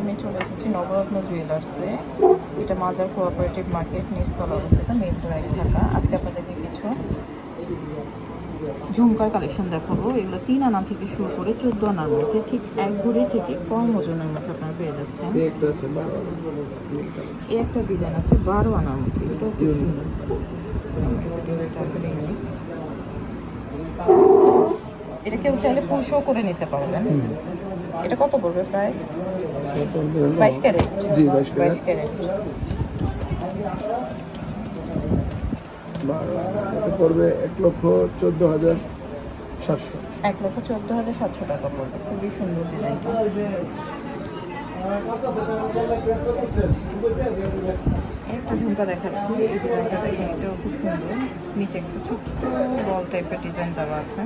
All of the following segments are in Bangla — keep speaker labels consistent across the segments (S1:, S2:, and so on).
S1: আমি চলে এসেছি নবরত্ন জুয়েলার্সে এটা মাজার কোঅপারেটিভ মার্কেট নিচতলা অবস্থিত মিরপুর এক ঢাকা। আজকে আপনাদেরকে কিছু ঝুমকার কালেকশন দেখাবো। এগুলো তিন আনা থেকে শুরু করে চোদ্দ আনার মধ্যে ঠিক এক ঘুরে থেকে কম ওজনের মধ্যে আপনারা পেয়ে যাচ্ছেন।
S2: এই একটা
S1: ডিজাইন আছে বারো আনার মধ্যে। এটাও খুব সুন্দর। ডিজাইনটা আসলে ইউনিক এটা কেউ চাইলে পুষও করে নিতে পারবেন। এটা কত পড়বে প্রাইস বাইশ ক্যারেট।
S2: জি বাইশ ক্যারেট। এটা পড়বে এক লক্ষ চোদ্দ হাজার সাতশো।
S1: এক লক্ষ চোদ্দ হাজার সাতশো টাকা পড়বে। খুবই সুন্দর ডিজাইনটা একটা ঝুমকা দেখাচ্ছি। এই ডিজাইনটা দেখেন এটাও খুব সুন্দর। নিচে একটা ছোট্ট বল টাইপের ডিজাইন দেওয়া আছে।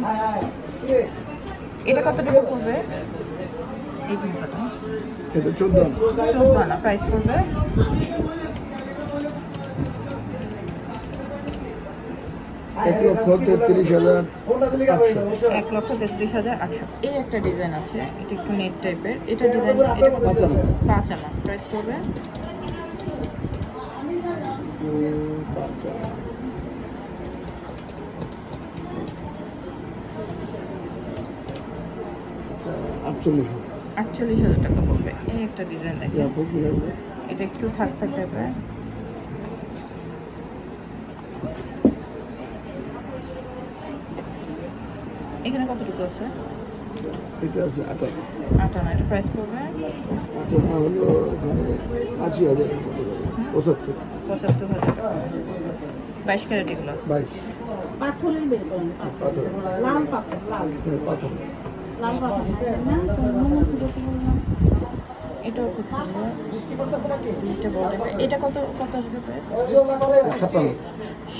S1: এটা কত টাকা পড়বে? এই ঝুমকাটা
S2: এটা চোদ্দ
S1: চোদ্দ আনা প্রাইস পড়বে?
S2: এক লক্ষ তেত্রিশ হাজার
S1: এক লক্ষ তেত্রিশ হাজার আটশো। এই একটা ডিজাইন আছে এটা একটু নেট টাইপের এটা ডিজাইন
S2: পাঁচ আনা।
S1: প্রাইস পড়বে।
S2: আটচল্লিশ হাজার।
S1: আটচল্লিশ হাজার টাকা পড়বে। এই একটা ডিজাইন দেখেন। এটা একটু থাক থাক টাইপের। এখানে কতটুকু আছে?
S2: এটা আছে আঠারো
S1: আট এটা প্রাইস পড়বে?
S2: আঠারো হলো আশি হাজার পঁচাত্তর।
S1: পঁচাত্তর হাজার বাইশ ক্যারেট এগুলো?
S2: বাইশ।
S3: পাথরের বের করেন
S2: পাথর।
S3: লাল পাথর লাল।
S2: হ্যাঁ, পাথর।
S3: লাল না
S1: এটাও খুব সুন্দর। এটা কত কত আসবে প্রাইস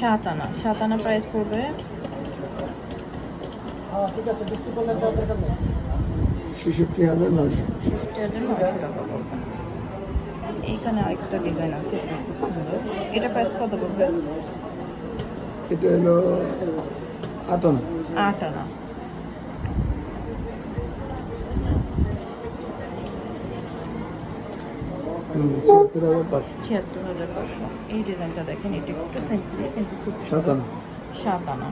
S1: সাত আনা সাত আনা প্রাইস পড়বে।
S2: ছেষট্টি হাজার নয়শো।
S1: টাকা পড়বে। এইখানে আরেকটা ডিজাইন আছে এটা খুব সুন্দর। এটা প্রাইস কত পড়বে?
S2: এটা হলো
S1: আট আনা
S2: ছিয়াত্তর হাজার পাঁচশো।
S1: ছিয়াত্তর হাজার পাঁচশো এই ডিজাইনটা দেখেন এটা একটু সিম্পলি কিন্তু খুব
S2: সাতান্ন।
S1: সাত আনা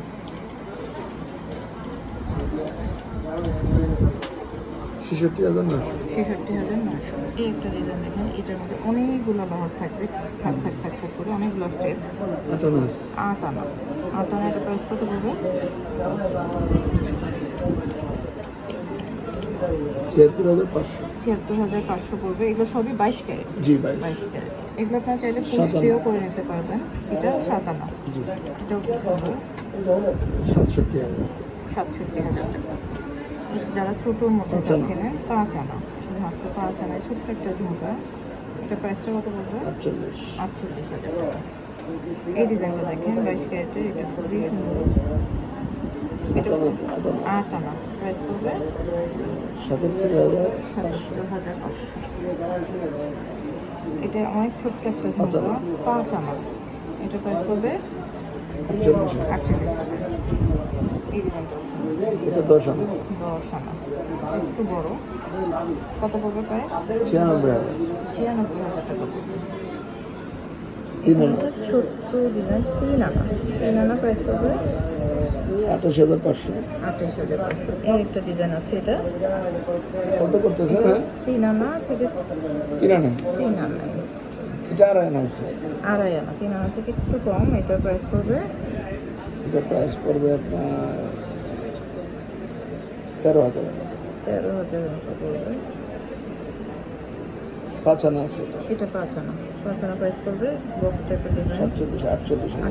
S2: ছেষট্টি হাজার নয়শো।
S1: ছেষট্টি হাজার নয়শো। এই একটা ডিজাইন দেখেন এটার মধ্যে অনেকগুলো লহর থাকবে। থাক থাক থাক থাক করে অনেকগুলো স্টেপ
S2: আটান্ন আছে
S1: আট আনা আট আনা এটা প্রাইস কত পড়বে?
S2: ছিয়াত্তর হাজার পাঁচশো।
S1: ছিয়াত্তর হাজার পাঁচশো পড়বে। এগুলো সবই বাইশ ক্যারেট?
S2: জি বাইশ।
S1: ক্যারেট। এগুলো আপনারা চাইলে পুষ দিয়েও করে নিতে পারবেন। এটা সাত আনা
S2: জি।
S1: এটাও
S2: সাতষট্টি হাজার।
S1: সাতষট্টি হাজার টাকা। যারা ছোটোর
S2: পাঁচ
S1: চাচ্ছিলেন পাঁচ আনা। মাত্র পাঁচ আনায় ছোট্ট একটা ঝুমকা। এটা প্রাইসটা কত পড়বে?
S2: আটচল্লিশ।
S1: আটচল্লিশ হাজার টাকা। এই ডিজাইনটা দেখেন বাইশ ক্যারেটের। এটা খুবই সুন্দর এটা
S2: আটান্ন আছে আটান্ন আছে।
S1: আট আনা। প্রাইস পড়বে
S2: সাতাত্তর হাজার
S1: সাতাত্তর হাজার পাঁচশো। এটা অনেক ছোট্ট একটা ঝুমকা পাঁচ আনা। এটা প্রাইস পড়বে
S2: আটচল্লিশ হাজার।
S1: এই
S2: এটা দশ আনা।
S1: দশ আনা। একটু বড়। কত পড়বে প্রাইস
S2: ছিয়ানব্বই হাজার।
S1: ছিয়ানব্বই হাজার টাকা পড়বে।
S2: তিন আনা।
S1: ছোট্ট ডিজাইন তিন আনা। তিন আনা প্রাইস পড়বে?
S2: আঠাশ হাজার পাঁচশো।
S1: আঠাশ হাজার পাঁচশো। এই একটা ডিজাইন আছে এটা।
S2: কত করতেছেন হ্যাঁ
S1: তিন আনা থেকে
S2: তিন আনা?
S1: তিন আনা।
S2: এটা আড়াই আনা আছে।
S1: আড়াই আনা। তিন আনা থেকে একটু কম এটার প্রাইস পড়বে?
S2: এটা প্রাইস পড়বে আপনার তেরো হাজার।
S1: তেরো মতো পড়বে।
S2: পাঁচ আনা আছে।
S1: এটা পাঁচ আনা। পাঁচ আনা প্রাইস পড়বে বক্স টাইপের ডিজাইন
S2: আটচল্লিশ
S1: আটচল্লিশ হলো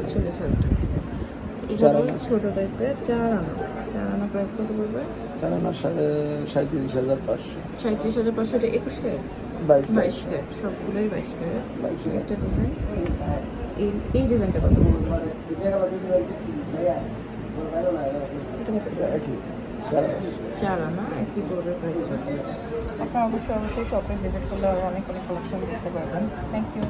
S2: আনা।
S1: ছোট টাইপের চার আনা। চার আনা প্রাইস কত পড়বে?
S2: চার আনা সাঁত্রিশ হাজার পাঁচশো।
S1: সাঁত্রিশ হাজার পাঁচশো এটা একুশ ক্যারেট?
S2: বাইশ
S1: বাইশ ক্যারেট সবগুলোই বাইশ ক্যারেট। একটা ডিজাইন এই এই ডিজাইনটা কত? পড়বে আপনারা অবশ্যই অবশ্যই শপে ভিজিট করলে অনেক অনেক কালেকশন দেখতে পারবেন। Thank you